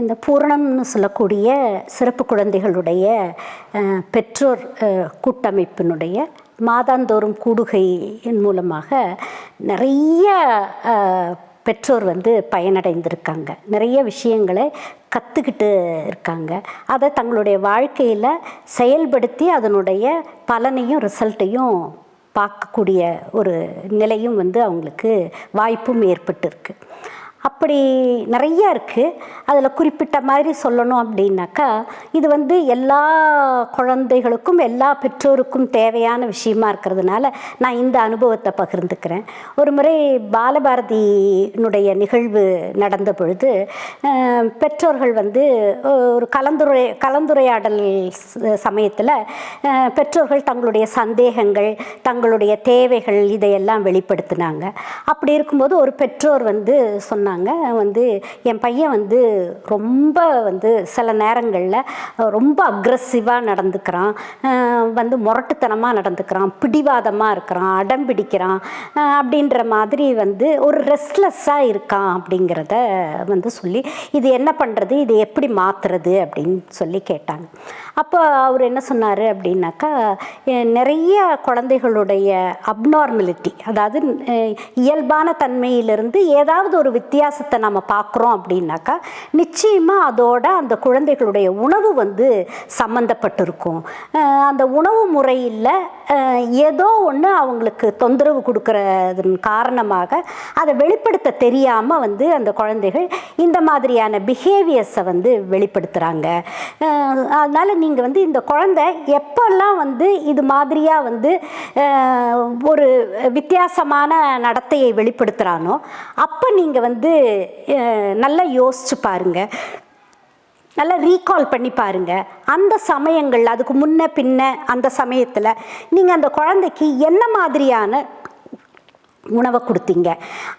இந்த பூரணம்னு சொல்லக்கூடிய சிறப்பு குழந்தைகளுடைய பெற்றோர் கூட்டமைப்பினுடைய மாதாந்தோறும் கூடுகையின் மூலமாக நிறைய பெற்றோர் வந்து பயனடைந்திருக்காங்க. நிறைய விஷயங்களை கற்றுக்கிட்டு இருக்காங்க. அதை தங்களுடைய வாழ்க்கையில் செயல்படுத்தி அதனுடைய பலனையும் ரிசல்ட்டையும் பார்க்கக்கூடிய ஒரு நிலையும் வந்து அவங்களுக்கு வாய்ப்பும் ஏற்பட்டிருக்கு. அப்படி நிறைய இருக்குது அதில் குறிப்பிட்ட மாதிரி சொல்லணும் அப்படின்னாக்கா இது வந்து எல்லா குழந்தைகளுக்கும் எல்லா பெற்றோருக்கும் தேவையான விஷயமா இருக்கிறதுனால நான் இந்த அனுபவத்தை பகிர்ந்துக்கிறேன். ஒரு முறை பாலபாரதியினுடைய நிகழ்வு நடந்த பொழுது பெற்றோர்கள் வந்து ஒரு கலந்துரை கலந்துரையாடல் சமயத்தில் பெற்றோர்கள் தங்களுடைய சந்தேகங்கள் தங்களுடைய தேவைகள் இதையெல்லாம் வெளிப்படுத்தினாங்க. அப்படி இருக்கும்போது ஒரு பெற்றோர் வந்து சொன்னாங்க. வந்து என் பையன் வந்து ரொம்ப வந்து சில நேரங்களில் ரொம்ப அக்ரஸிவாக நடந்துக்கிறான். வந்து முரட்டுத்தனமாக நடந்துக்கிறான். பிடிவாதமாக இருக்கிறான். அடம் பிடிக்கிறான். அப்படின்ற மாதிரி வந்து ஒரு ரெஸ்ட்லெஸ்ஸாக இருக்கான் அப்படிங்கிறத வந்து சொல்லி இது என்ன பண்ணுறது இது எப்படி மாற்றுறது அப்படின்னு சொல்லி கேட்டாங்க. அப்போ அவர் என்ன சொன்னார் அப்படின்னாக்கா நிறைய குழந்தைகளுடைய அப்நார்மலிட்டி அதாவது இயல்பான தன்மையிலிருந்து ஏதாவது ஒரு வித்தியாசத்தை நம்ம பார்க்குறோம் அப்படின்னாக்கா நிச்சயமாக அதோட அந்த குழந்தைகளுடைய உணவு வந்து சம்மந்தப்பட்டிருக்கும் அந்த உணவு முறையில் ஏதோ ஒன்று அவங்களுக்கு தொந்தரவு கொடுக்குறதன் காரணமாக அதை வெளிப்படுத்த தெரியாமல் வந்து அந்த குழந்தைகள் இந்த மாதிரியான பிஹேவியர்ஸை வந்து வெளிப்படுத்துகிறாங்க அதனால் நீங்கள் வந்து இந்த குழந்தை எப்போல்லாம் வந்து இது மாதிரியாக வந்து ஒரு வித்தியாசமான நடத்தையை வெளிப்படுத்துகிறானோ அப்போ நீங்கள் வந்து வந்து நல்லா யோசிச்சு பாருங்கள் நல்லா ரீகால் பண்ணி பாருங்க. அந்த சமயங்கள் அதுக்கு முன்ன பின்ன அந்த சமயத்தில் நீங்கள் அந்த குழந்தைக்கு என்ன மாதிரியான உணவை கொடுத்தீங்க.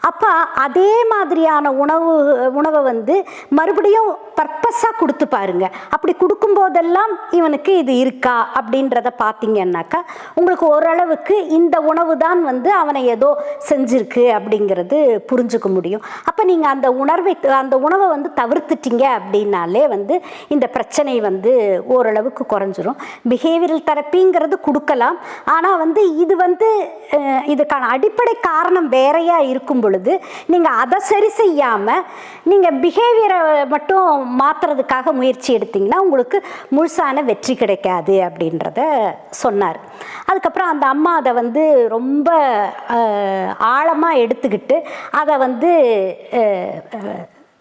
அப்போ அதே மாதிரியான உணவு உணவை வந்து மறுபடியும் பர்பஸாக கொடுத்து பாருங்க. அப்படி கொடுக்கும்போதெல்லாம் இவனுக்கு இது இருக்கா அப்படின்றத பார்த்தீங்கன்னாக்கா உங்களுக்கு ஓரளவுக்கு இந்த உணவு தான் வந்து அவனை ஏதோ செஞ்சிருக்கு அப்படிங்கிறது புரிஞ்சுக்க முடியும். அப்போ நீங்கள் அந்த உணர்வை அந்த உணவை வந்து தவிர்த்துட்டீங்க அப்படின்னாலே வந்து இந்த பிரச்சனை வந்து ஓரளவுக்கு குறைஞ்சிரும். பிஹேவியரல் தெரப்பிங்கிறது கொடுக்கலாம். ஆனால் வந்து இது வந்து இதுக்கான அடிப்படை காரணம் காரணம் வேறையாக இருக்கும் பொழுது நீங்கள் அதை சரி செய்யாமல் நீங்கள் பிஹேவியரை மட்டும் மாற்றுறதுக்காக முயற்சி எடுத்தீங்கன்னா உங்களுக்கு முழுசான வெற்றி கிடைக்காது அப்படின்றத சொன்னார். அதுக்கப்புறம் அந்த அம்மா அதை வந்து ரொம்ப ஆழமாக எடுத்துக்கிட்டு அதை வந்து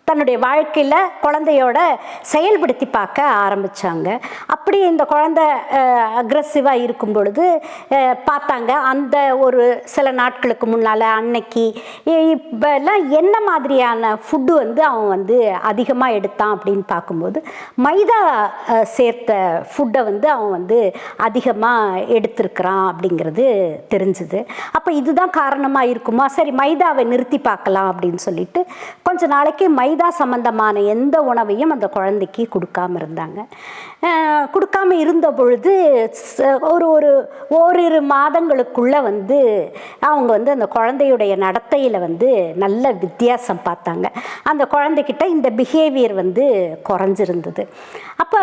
தன்னுடைய வாழ்க்கையில் குழந்தையோட செயல்படுத்தி பார்க்க ஆரம்பித்தாங்க அப்படி இந்த குழந்தை அக்ரஸிவாக இருக்கும் பொழுது பார்த்தாங்க. அந்த ஒரு சில நாட்களுக்கு முன்னால் அன்னைக்கு இப்போல்லாம் என்ன மாதிரியான ஃபுட்டு வந்து அவன் வந்து அதிகமாக எடுத்தான் அப்படின்னு பார்க்கும்போது மைதா சேர்த்த ஃபுட்டை வந்து அவன் வந்து அதிகமாக எடுத்திருக்கிறான் அப்படிங்கிறது தெரிஞ்சுது. அப்போ இதுதான் காரணமாக இருக்குமா? சரி மைதாவை நிறுத்தி பார்க்கலாம் அப்படின்னு சொல்லிட்டு கொஞ்ச நாளைக்கு மைதா சம்பந்தமான எந்த உணவையும் அந்த குழந்தைக்கு கொடுக்காம இருந்தாங்க. கொடுக்காம இருந்த பொழுது ஒரு ஒரு ஓரிரு மாதங்களுக்குள்ளே வந்து அவங்க வந்து அந்த குழந்தையுடைய நடத்தையில் வந்து நல்ல வித்தியாசம் பார்த்தாங்க. அந்த குழந்தைகிட்ட இந்த பிஹேவியர் வந்து குறைஞ்சிருந்தது. அப்போ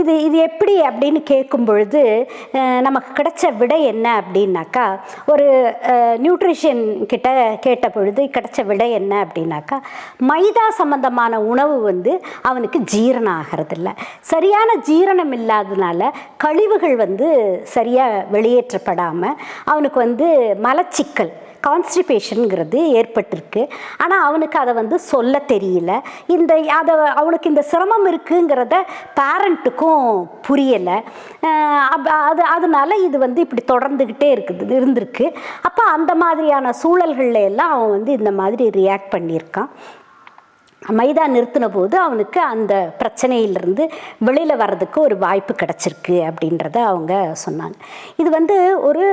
இது இது எப்படி அப்படின்னு கேட்கும் பொழுது நமக்கு கிடைச்ச விடை என்ன அப்படின்னாக்கா ஒரு நியூட்ரிஷன் கிட்ட கேட்ட பொழுது கிடைச்ச விடை என்ன அப்படின்னாக்கா மைதா சம்பந்தமான உணவு வந்து அவனுக்கு ஜீரணம் ஆகிறதில்ல சரியான ஜீரணம் இல்லாததுனால கழிவுகள் வந்து சரியாக வெளியேற்றப்படாமல் அவனுக்கு வந்து மலச்சிக்கல் கான்ஸ்டிபேஷனுங்கிறது ஏற்பட்டிருக்கு. ஆனால் அவனுக்கு அதை வந்து சொல்ல தெரியல. இந்த அதை அவனுக்கு இந்த சிரமம் இருக்குங்கிறத பேரண்ட்டுக்கும் புரியலை. அது அதனால் இது வந்து இப்படி தொடர்ந்துக்கிட்டே இருக்குது இருந்திருக்கு. அப்போ அந்த மாதிரியான சூழல்களில் எல்லாம் அவன் வந்து இந்த மாதிரி ரியாக்ட் பண்ணியிருக்கான். மைதா நிறுத்தின போது அவனுக்கு அந்த பிரச்சனையிலிருந்து வெளியில் வர்றதுக்கு ஒரு வாய்ப்பு கிடச்சிருக்கு அப்படின்றத அவங்க சொன்னாங்க. இது வந்து ஒரு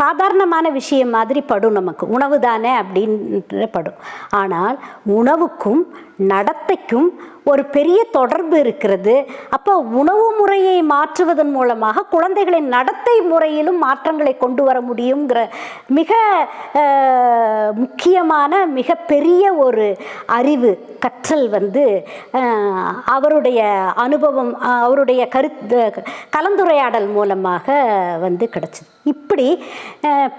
சாதாரணமான விஷயம் மாதிரி படும் நமக்கு. உணவு தானே அப்படின்ற படும். ஆனால் உணவுக்கும் நடத்தைக்கும் ஒரு பெரிய தொடர்பு இருக்கிறது. அப்போ உணவு முறையை மாற்றுவதன் மூலமாக குழந்தைகளின் நடத்தை முறையிலும் மாற்றங்களை கொண்டு வர முடியுங்கிற மிக முக்கியமான மிக பெரிய ஒரு அறிவு கற்றல் வந்து அவருடைய அனுபவம் அவருடைய கருத்து கலந்துரையாடல் மூலமாக வந்து கிடச்சிது. இப்படி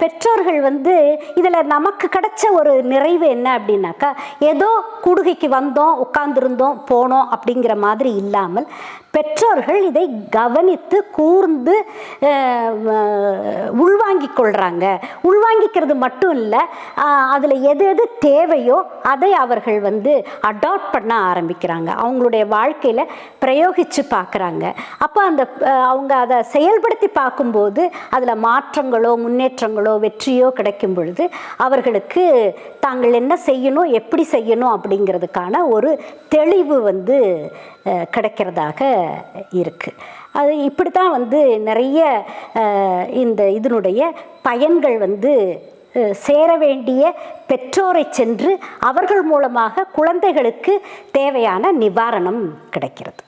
பெற்றோர்கள் வந்து இதில் நமக்கு கிடைச்ச ஒரு நிறைவு என்ன அப்படின்னாக்கா ஏதோ கூடுகைக்கு வந்து வந்தோம் உட்கார்ந்துருந்தோம் போனோம் அப்படிங்கிற மாதிரி இல்லாமல் பெற்றோர்கள் இதை கவனித்து கூர்ந்து உள்வாங்கிக் கொள்கிறாங்க உள்வாங்கிக்கிறது மட்டும் இல்லை அதில் எது எது தேவையோ அதை அவர்கள் வந்து அடாப்ட் பண்ண ஆரம்பிக்கிறாங்க. அவங்களுடைய வாழ்க்கையில் பிரயோகித்து பார்க்குறாங்க அப்போ அந்த அவங்க அதை செயல்படுத்தி பார்க்கும்போது அதில் மாற்றங்களோ முன்னேற்றங்களோ வெற்றியோ கிடைக்கும் பொழுது அவர்களுக்கு தாங்கள் என்ன செய்யணும் எப்படி செய்யணும் அப்படிங்கிறதுக்கான ஒரு தெளிவு வந்து கிடைக்கிறதாக இருக்குது அது இப்படி தான் வந்து நிறைய இந்த இதனுடைய பயன்கள் வந்து சேர வேண்டிய பெற்றோரை சென்று அவர்கள் மூலமாக குழந்தைகளுக்கு தேவையான நிவாரணம் கிடைக்கிறது.